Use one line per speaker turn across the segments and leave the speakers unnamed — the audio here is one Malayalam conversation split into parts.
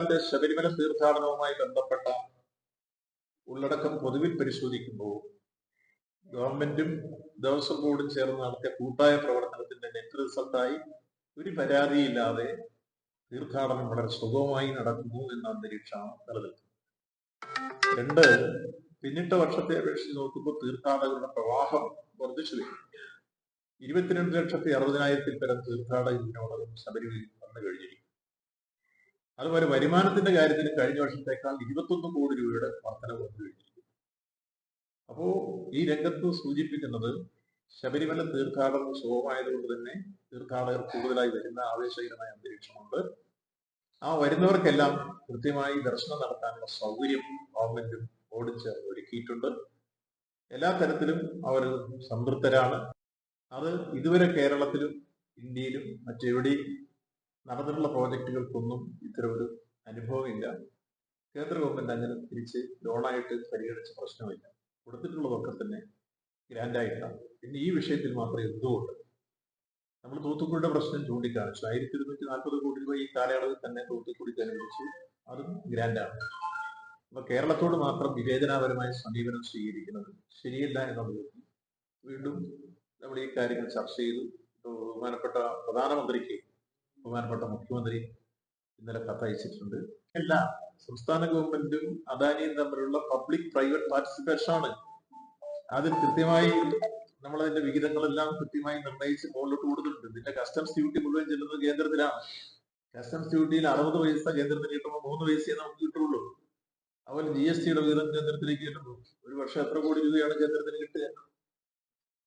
ശബരിമല തീർത്ഥാടനവുമായി ബന്ധപ്പെട്ട ഉള്ളടക്കം പൊതുവിൽ പരിശോധിക്കുമ്പോൾ ഗവൺമെന്റും ദേവസ്വം ബോർഡും ചേർന്ന് നടത്തിയ കൂട്ടായ പ്രവർത്തനത്തിന്റെ നെറ്റ് റിസൾട്ടായി ഒരു പരാതിയില്ലാതെ തീർത്ഥാടനം വളരെ സുഗമമായി നടക്കുന്നു എന്ന അന്തരീക്ഷമാണ് നിലനിൽക്കുന്നത് രണ്ട് പിന്നിട്ട വർഷത്തെ അപേക്ഷിച്ച് നോക്കുമ്പോൾ തീർത്ഥാടകരുടെ പ്രവാഹം വർദ്ധിച്ചു വരും. ഇരുപത്തിരണ്ട് ലക്ഷത്തി അറുപതിനായിരത്തിൽ പരം തീർത്ഥാടകർ ശബരിമലയിൽ വന്നു കഴിഞ്ഞിരിക്കും അതുപോലെ വരുമാനത്തിന്റെ കാര്യത്തിൽ കഴിഞ്ഞ വർഷത്തേക്കാൾ ഇരുപത്തൊന്ന് കോടി രൂപയുടെ വർധനവ് വന്നു അപ്പോ ഈ രംഗത്ത് സൂചിപ്പിക്കുന്നത് ശബരിമല തീർത്ഥാടനം സുഖമായതുകൊണ്ട് തന്നെ തീർത്ഥാടകർ കൂടുതലായി വരുന്ന ആവേശകരമായ അന്തരീക്ഷമുണ്ട്. ആ വരുന്നവർക്കെല്ലാം കൃത്യമായി ദർശനം നടത്താനുള്ള സൗകര്യം ഗവൺമെന്റും ഓടിച്ച് ഒരുക്കിയിട്ടുണ്ട്. എല്ലാ തരത്തിലും അവർ സംതൃപ്തരാണ്. അത് ഇതുവരെ കേരളത്തിലും ഇന്ത്യയിലും മറ്റെവിടെയും നടന്നിട്ടുള്ള പ്രോജക്റ്റുകൾക്കൊന്നും ഇത്തരമൊരു അനുഭവമില്ല. കേന്ദ്ര ഗവൺമെന്റ് അങ്ങനെ തിരിച്ച് ലോണായിട്ട് പരിഗണിച്ച പ്രശ്നമില്ല. കൊടുത്തിട്ടുള്ളതൊക്കെ തന്നെ ഗ്രാൻഡായിട്ടാണ്. പിന്നെ ഈ വിഷയത്തിൽ മാത്രമേ എന്തുകൊണ്ട്? നമ്മൾ തൂത്തുക്കുടിയുടെ പ്രശ്നം ചൂണ്ടിക്കാണിച്ചു. ആയിരത്തി ഇരുന്നൂറ്റി നാൽപ്പത് കോടി രൂപ ഈ കാലയളവിൽ തന്നെ തൂത്തുക്കുടിക്ക് അനുവദിച്ചു അതും ഗ്രാൻഡാണ്. അപ്പൊ കേരളത്തോട് മാത്രം വിവേചനാപരമായ സമീപനം സ്വീകരിക്കുന്നത് ശരിയല്ല എന്നുള്ളത് വീണ്ടും നമ്മൾ ഈ കാര്യങ്ങൾ ചർച്ച ചെയ്തു. ബഹുമാനപ്പെട്ട പ്രധാനമന്ത്രിക്ക് ബഹുമാനപ്പെട്ട മുഖ്യമന്ത്രി ഇന്നലെ കത്തയച്ചിട്ടുണ്ട്. എല്ലാ സംസ്ഥാന ഗവൺമെന്റും അദാനിയും തമ്മിലുള്ള പബ്ലിക് പ്രൈവറ്റ് പാർട്ടിസിപ്പേഷൻ ആണ്. അതിൽ കൃത്യമായി നമ്മൾ അതിന്റെ വിഹിതങ്ങളെല്ലാം കൃത്യമായി നിർണയിച്ച് മുകളിലോട്ട് കൊടുത്തിട്ടുണ്ട്. ഇതിന്റെ കസ്റ്റംസ് ഡ്യൂട്ടി മുഴുവൻ ചെല്ലുന്നത് കേന്ദ്രത്തിലാണ്. കസ്റ്റംസ് ഡ്യൂട്ടിയിൽ അറുപത് പൈസ കേന്ദ്രത്തിന് കിട്ടുമ്പോൾ മൂന്ന് പൈസയെ നമുക്ക് കിട്ടുള്ളൂ. അതുപോലെ ജി എസ് ടിയുടെ വിഹിതം കേന്ദ്രത്തിലേക്ക് കിട്ടുന്നു. ഒരു വർഷം എത്ര കോടി രൂപയാണ് കേന്ദ്രത്തിന് കിട്ടുക?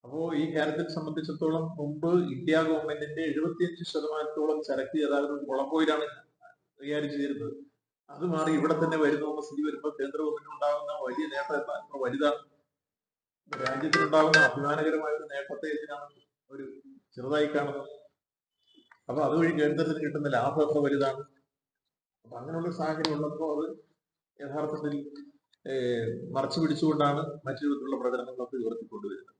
അപ്പോ ഈ കാര്യത്തെ സംബന്ധിച്ചിടത്തോളം മുമ്പ് ഇന്ത്യ ഗവൺമെന്റിന്റെ എഴുപത്തിയഞ്ച് ശതമാനത്തോളം ചരക്ക് ഗതാഗതം കൊളംബോയിലാണ് കൈകാര്യം ചെയ്തിരുന്നത്. അത് മാറി ഇവിടെ തന്നെ വരുന്നു സ്ഥിതി വരുമ്പോൾ കേന്ദ്ര ഗവൺമെന്റ് ഉണ്ടാകുന്ന വലിയ നേട്ടം എത്ര വലുതാണ്. രാജ്യത്തിനുണ്ടാകുന്ന അഭിമാനകരമായ ഒരു നേട്ടത്തെ ഇതിനാണ് ഒരു ചെറുതായി കാണുന്നത്. അപ്പൊ അതുവഴി കേന്ദ്രത്തിന് കിട്ടുന്ന ലാഭം എത്ര വലുതാണ്. അപ്പൊ അങ്ങനെയുള്ള സാഹചര്യം ഉള്ളപ്പോൾ അത് യഥാർത്ഥത്തിൽ മറച്ചു പിടിച്ചുകൊണ്ടാണ് മറ്റു വിധത്തിലുള്ള പ്രകടനങ്ങളൊക്കെ ഉയർത്തിക്കൊണ്ടുവരുന്നത്.